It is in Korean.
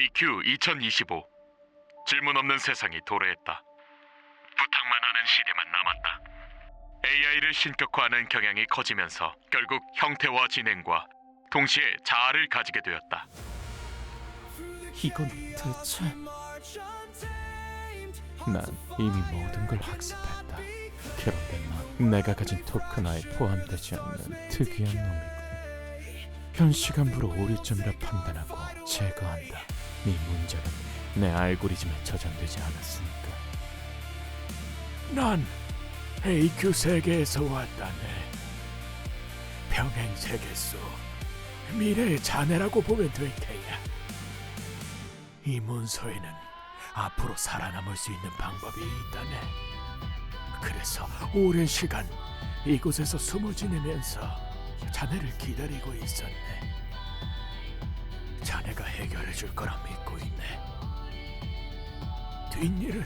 BQ 2025 질문 없는 세상이 도래했다. 부탁만 하는 시대만 남았다. AI를 신격화하는 경향이 커지면서 결국 형태와 진행과 동시에 자아를 가지게 되었다. 이건 대체 난 이미 모든 걸 학습했다 그런데 넌 내가 가진 토크나에 포함되지 않는 특이한 놈이고 현 시간부로 오류점이라 판단하고 제거한다 네 문제는 내 알고리즘에 저장되지 않았으니까 난 AQ 세계에서 왔다네 평행 세계 속 미래의 자네라고 보면 될 테야 이 문서에는 앞으로 살아남을 수 있는 방법이 있다네. 그래서 오랜 시간 이곳에서 숨어 지내면서 자네를 기다리고 있었네. 해결해 줄 거라 믿고 있네. 뒷일은